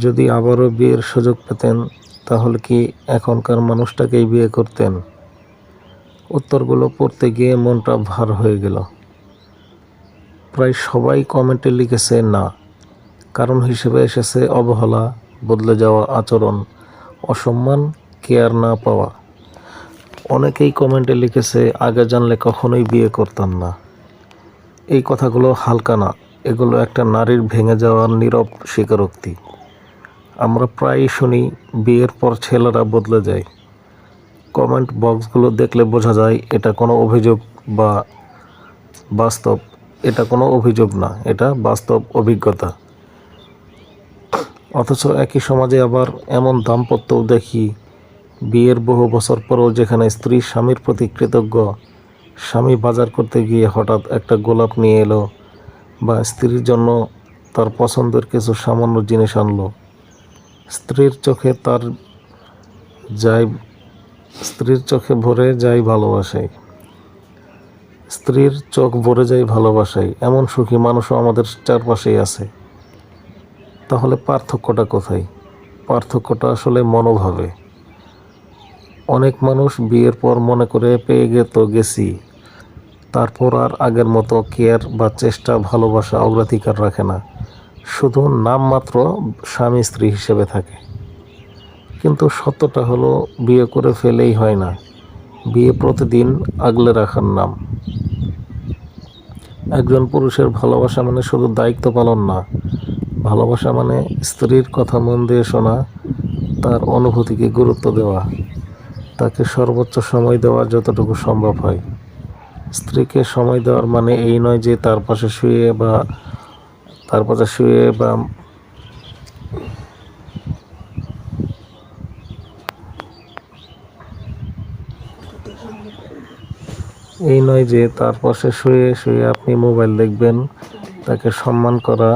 যদি আবারও বিয়ের সুযোগ পেতেন, তাহলে কি এখনকার মানুষটাকেই বিয়ে করতেন? উত্তরগুলো পড়তে গিয়ে মনটা ভার হয়ে গেল। প্রায় সবাই কমেন্টে লিখেছে না। কারণ হিসেবে এসেছে অবহেলা, বদলে যাওয়া আচরণ, অসম্মান, কেয়ার না পাওয়া। অনেকেই কমেন্টে লিখেছে, আগে জানলে কখনোই বিয়ে করতাম না। এই কথাগুলো হালকা না। এগুলো একটা নারীর ভেঙে যাওয়ার নীরব স্বীকারোক্তি। আমরা প্রায়ই শুনি, বিয়ের পর ছেলেরা বদলে যায়। কমেন্ট বক্সগুলো দেখলে বোঝা যায়, এটা কোনো অভিযোগ বা বাস্তব। এটা কোনো অভিযোগ না, এটা বাস্তব অভিজ্ঞতা। অথচ একই সমাজে আবার এমন দাম্পত্যও দেখি, বিয়ের বহু বছর পরেও যেখানে স্ত্রী স্বামীর প্রতি কৃতজ্ঞ, স্বামী বাজার করতে গিয়ে হঠাৎ একটা গোলাপ নিয়ে এলো বা স্ত্রীর জন্য তার পছন্দের কিছু সামান্য জিনিস আনলো। স্ত্রীর চোখে তার যাই, স্ত্রীর চোখে ভরে যাই ভালোবাসায় স্ত্রীর চোখ ভরে যায় ভালোবাসায় এমন সুখী মানুষও আমাদের চারপাশেই আছে। তাহলে পার্থক্যটা কোথায়? পার্থক্যটা আসলে মনোভাবে অনেক মানুষ বিয়ের পর মনে করে, পেয়ে গে তো গেছি। তারপর আর আগের মতো কেয়ার বা চেষ্টা, ভালোবাসা, অগ্রাধিকার রাখে না। শুধু নামমাত্র স্বামী স্ত্রী হিসেবে থাকে। কিন্তু সত্যটা হলো, বিয়ে করে ফেলেই হয় না। বিয়ে প্রতিদিন আগলে রাখার নাম। একজন পুরুষের ভালোবাসা মানে শুধু দায়িত্ব পালন না। ভালোবাসা মানে স্ত্রীর কথা মন দিয়ে শোনা, তার অনুভূতিকে গুরুত্ব দেওয়া। তাকে সর্বোচ্চ সময় দেওয়া যতটুকু সম্ভব হয়। স্ত্রীকে সময় দেওয়ার মানে এই নয় যে তার পাশে শুয়ে বা তার পাশে শুয়ে বা এই নয় যে তার পাশে শুয়ে শুয়ে আপনি মোবাইল দেখবেন, তাকে সম্মান করা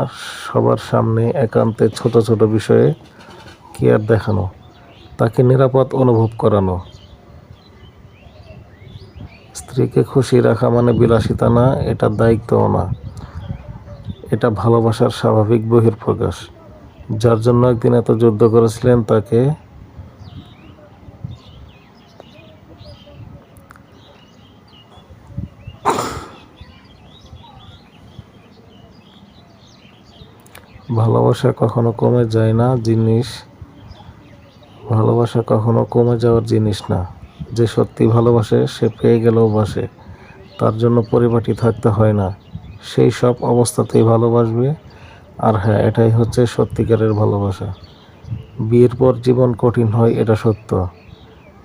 সবার সামনে একান্তে ছোট ছোট বিষয়ে কেয়ার দেখানো, তাকে নিরাপদ অনুভব করানো। স্ত্রীকে খুশি রাখা মানে বিলাসিতা না, এটা দায়িত্বও না। এটা ভালোবাসার স্বাভাবিক বহির্প্রকাশ যার জন্য একদিন এত যুদ্ধ করেছিলেন তাকে ভালোবাসা কখনো কমে যায় না, জিনিস ভালোবাসা কখনো কমে যাওয়ার জিনিস না। যে সত্যি ভালোবাসে, সে পেয়ে গেলেও বাসে। তার জন্য পরিপাটি থাকতে হয় না। সেই সব অবস্থাতেই ভালোবাসবে। আর হ্যাঁ এটাই হচ্ছে সত্যিকারের ভালোবাসা। বিয়ের পর জীবন কঠিন হয়, এটা সত্য।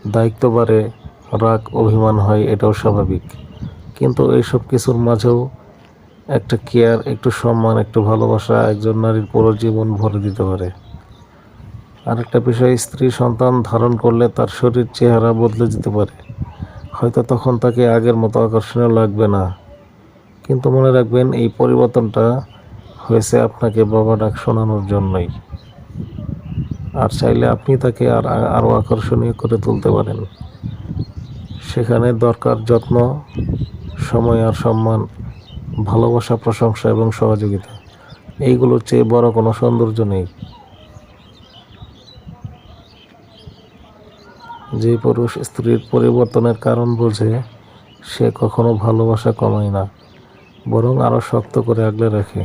দায়িত্ব বাড়ে রাগ, অভিমান হয়, এটাও স্বাভাবিক। কিন্তু এইসব কিছুর মাঝেও একটা কেয়ার, একটু সম্মান, একটু ভালোবাসা একজন নারীর পুরো জীবন ভরে দিতে পারে। আরেকটা বিষয়, স্ত্রী সন্তান ধারণ করলে তার শরীর, চেহারা বদলে যেতে পারে। হয়তো তখন তাকে আগের মতো আকর্ষণীয় লাগবে না। কিন্তু মনে রাখবেন, এই পরিবর্তনটা হয়েছে আপনাকে বাবা ডাক শোনানোর জন্যই। আর চাইলে আপনি তাকে আর আরও আকর্ষণীয় করে তুলতে পারেন। সেখানে দরকার, যত্ন, সময় আর সম্মান, ভালোবাসা, প্রশংসা এবং সহযোগিতা। এইগুলোর চেয়ে বড় কোনো সৌন্দর্য নেই। যে পুরুষ স্ত্রীর পরিবর্তনের কারণ বোঝে, সে কখনো ভালোবাসা কমায় না। বরং আরও শক্ত করে আগলে রাখে।